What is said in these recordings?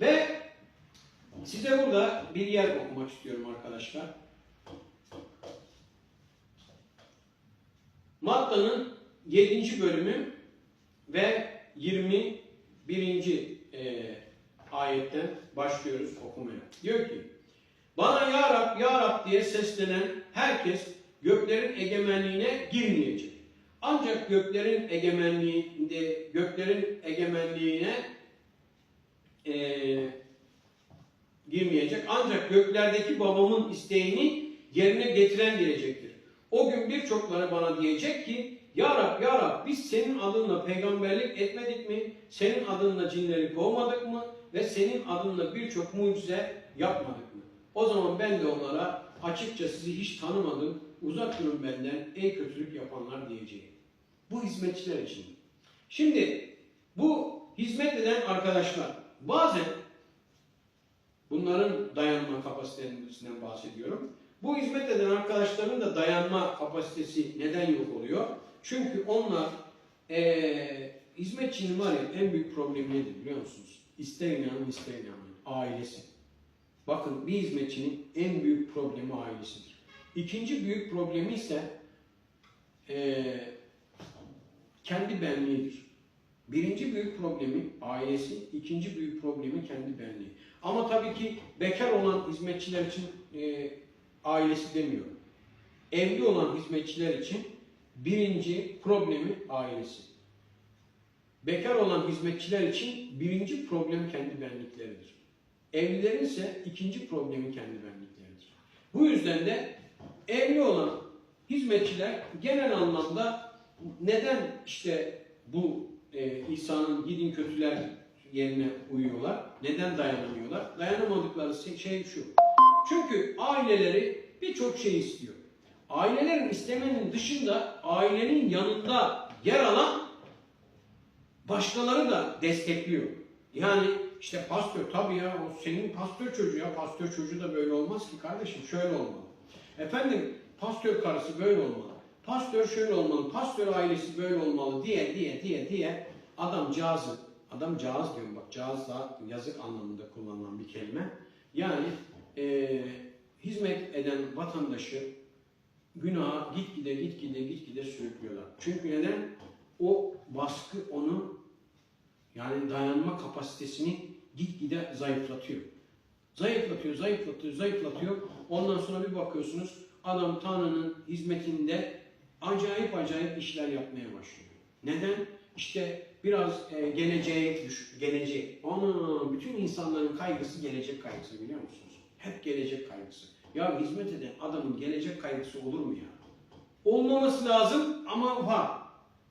Ve size burada bir yer okumak istiyorum arkadaşlar. Madda'nın 7. bölümü ve 21. e, ayetten başlıyoruz okumaya. Diyor ki, Bana Ya Rab, Ya Rab diye seslenen herkes göklerin egemenliğine girmeyecek. Ancak göklerin egemenliğinde, göklerin egemenliğine eee, girmeyecek. Ancak göklerdeki babamın isteğini yerine getiren gelecektir. O gün birçokları bana diyecek ki Ya Rab, Ya Rab biz senin adınla peygamberlik etmedik mi? Senin adınla cinleri kovmadık mı? Ve senin adınla birçok mucize yapmadık mı? O zaman ben de onlara açıkça sizi hiç tanımadım, uzak durun benden ey kötülük yapanlar diyeceğim. Bu hizmetçiler için. Şimdi bu hizmet eden arkadaşlar bazen bunların dayanma kapasitesinden bahsediyorum. Bu hizmet eden arkadaşların da dayanma kapasitesi neden yok oluyor? Çünkü onlar eee hizmetçinin var ya en büyük problemi nedir biliyor musunuz? İster inanın. Ailesi. Bakın bir hizmetçinin en büyük problemi ailesidir. İkinci büyük problemi ise eee kendi benliğidir. Birinci büyük problemi ailesi, ikinci büyük problemi kendi benliği. Ama tabii ki bekar olan hizmetçiler için e, ailesi demiyorum. Evli olan hizmetçiler için birinci problemi ailesi. Bekar olan hizmetçiler için birinci problem kendi benlikleridir. Evlilerin ise ikinci problemi kendi benlikleridir. Bu yüzden de evli olan hizmetçiler genel anlamda neden işte bu e, İsa'nın gidin kötüler yerine uyuyorlar? Neden dayanamıyorlar? Dayanamadıkları şey- şu. Çünkü aileleri birçok şey istiyor. Ailelerin istemenin dışında ailenin yanında yer alan başkaları da destekliyor. Yani işte pastör tabii ya o senin pastör çocuğu ya pastör çocuğu da böyle olmaz ki kardeşim şöyle olmalı. Efendim pastör karısı böyle olmalı. Pastör şöyle olmalı. Pastör ailesi böyle olmalı diye diye diye diye adamcağızı adam cağız diyorum bak cağız da yazık anlamında kullanılan bir kelime. Yani eee, hizmet eden vatandaşı günaha gitgide gitgide gitgide sürüklüyorlar. Çünkü neden? O baskı onu yani dayanma kapasitesini gitgide zayıflatıyor. Zayıflatıyor, zayıflatıyor, zayıflatıyor. Ondan sonra bir bakıyorsunuz adam Tanrı'nın hizmetinde acayip acayip işler yapmaya başlıyor. Neden? İşte biraz e, geleceğe düş, gelecek. Ana bütün insanların kaygısı gelecek kaygısı biliyor musunuz? Hep gelecek kaygısı. Ya hizmet eden adamın gelecek kaygısı olur mu ya? Olmaması lazım ama var.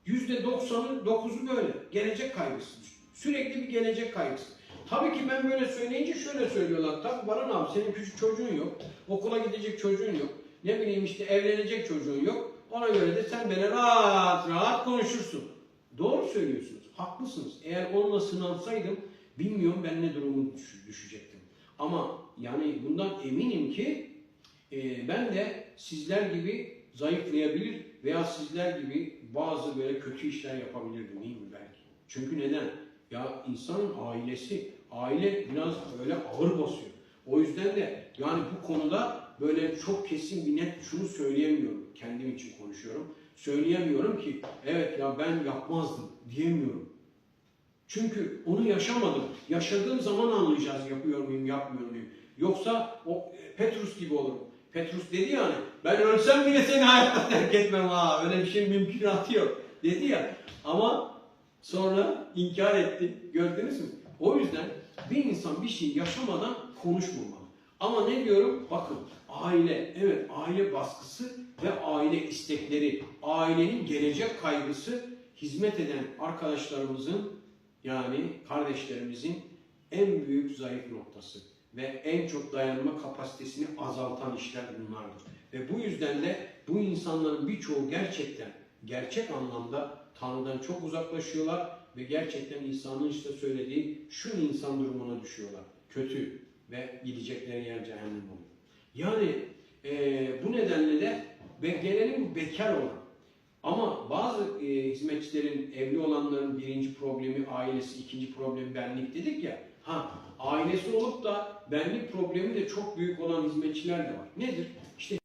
Yüzde doksanı, dokuzu böyle. Gelecek kaygısı. Sürekli bir gelecek kaygısı. Tabii ki ben böyle söyleyince şöyle söylüyorlar. Tabii Baran abi senin küçük çocuğun yok. Okula gidecek çocuğun yok. Ne bileyim işte evlenecek çocuğun yok. Ona göre de sen böyle rahat rahat konuşursun. Doğru söylüyorsunuz. Haklısınız. Eğer onunla sınansaydım bilmiyorum ben ne durumu düş- düşecektim. Ama yani bundan eminim ki e, ben de sizler gibi zayıflayabilir veya sizler gibi bazı böyle kötü işler yapabilirdim değil mi belki? Çünkü neden? Ya insanın ailesi, aile biraz böyle ağır basıyor. O yüzden de yani bu konuda böyle çok kesin bir net şunu söyleyemiyorum. Kendim için konuşuyorum. Söyleyemiyorum ki evet ya ben yapmazdım diyemiyorum. Çünkü onu yaşamadım. Yaşadığım zaman anlayacağız yapıyor muyum, yapmıyor muyum. Yoksa o e, Petrus gibi olurum. Petrus dedi yani ben ölsem bile seni hayatta terk etmem ha. Öyle bir şey mümkünatı yok. Dedi ya. Ama sonra inkar etti. Gördünüz mü? O yüzden bir insan bir şey yaşamadan konuşmamalı. Ama ne diyorum? Bakın aile, evet aile baskısı ve aile istekleri, ailenin gelecek kaygısı hizmet eden arkadaşlarımızın yani kardeşlerimizin en büyük zayıf noktası ve en çok dayanma kapasitesini azaltan işler bunlardır. Ve bu yüzden de bu insanların birçoğu gerçekten, gerçek anlamda Tanrı'dan çok uzaklaşıyorlar ve gerçekten İsa'nın işte söylediği şu insan durumuna düşüyorlar. Kötü ve gidecekleri yer cehennem oluyor. Yani eee, bu nedenle de ve gelelim bekar olan. Ama bazı e, hizmetçilerin, evli olanların birinci problemi ailesi, ikinci problemi benlik dedik ya. Ha, ailesi olup da benlik problemi de çok büyük olan hizmetçiler de var. Nedir?